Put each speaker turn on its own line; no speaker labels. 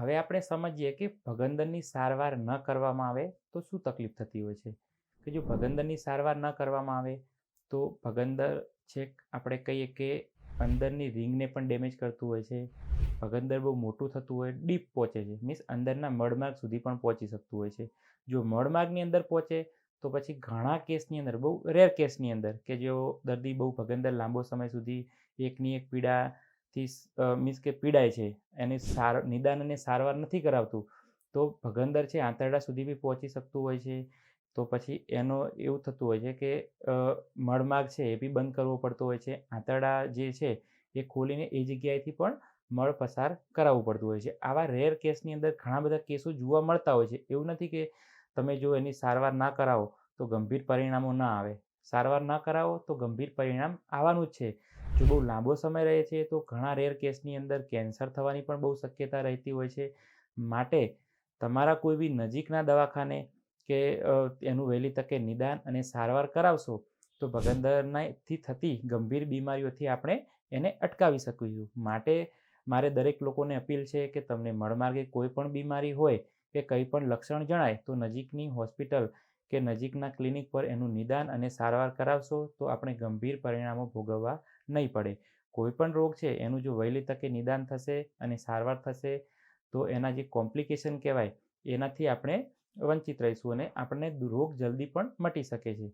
હવે આપણે સમજીએ કે ભગંદરની સારવાર ન કરવામાં આવે તો શું તકલીફ થતી હોય છે? કે જો ભગંદરની સારવાર ન કરવામાં આવે તો ભગંદર છેક આપણે કહીએ કે અંદરની રિંગને પણ ડેમેજ કરતું હોય છે. ભગંદર બહુ મોટું થતું હોય, ડીપ પહોંચે છે. મીન્સ અંદરના મળમાર્ગ સુધી પણ પહોંચી શકતું હોય છે. જો મળમાર્ગની અંદર પહોંચે તો પછી ઘણા કેસની અંદર, બહુ રેર કેસની અંદર કે જો દર્દી બહુ ભગંદર લાંબો સમય સુધી એકની એક પીડાથી મીન્સ કે પીડાય છે, એની સાર, નિદાન અને સારવાર નથી કરાવતું, તો ભગંદર છે આંતરડા સુધી બી પહોંચી શકતું હોય છે, તો પછી એનો એવું થતું હોય છે કે મળમાર્ગ છે એ બી બંધ કરવો પડતો હોય છે, આંતરડા જે છે એ ખોલીને એ જગ્યાએથી પણ મળ પસાર કરાવવું પડતું હોય છે. આવા રેર કેસની અંદર ઘણા બધા કેસો જોવા મળતા હોય છે, એવું નથી કે તમે જો એની સારવાર ના કરાવો, તો ગંભીર પરિણામો ના આવે. સારવાર ન કરાવો તો ગંભીર પરિણામ આવવાનું જ છે. જો બહુ લાંબો સમય રહે છે, તો ઘણા રેર કેસની અંદર કેન્સર થવાની પણ બહુ શક્યતા રહેતી હોય છે. માટે તમારા કોઈ બી નજીકના દવાખાને કે એનું વહેલી તકે નિદાન અને સારવાર કરાવશો, તો ભગંદરનાથી થતી ગંભીર બીમારીઓથી આપણે એને અટકાવી શકીશું. માટે મારે દરેક લોકોને અપીલ છે કે તમને મળમાર્ગે કોઈ પણ બીમારી હોય કે કંઈ પણ લક્ષણ જણાય, તો નજીકની હોસ્પિટલ કે નજીકના ક્લિનિક પર એનું નિદાન અને સારવાર કરાવશો તો આપણે ગંભીર પરિણામો ભોગવવા નહીં પડે. કોઈ પણ રોગ છે, એનું જો વહેલી તકે નિદાન થશે અને સારવાર થશે, તો એના જે કોમ્પ્લિકેશન કહેવાય, એનાથી આપણે વંચિત રહીશું અને આપણને રોગ જલ્દી પણ મટી શકે છે.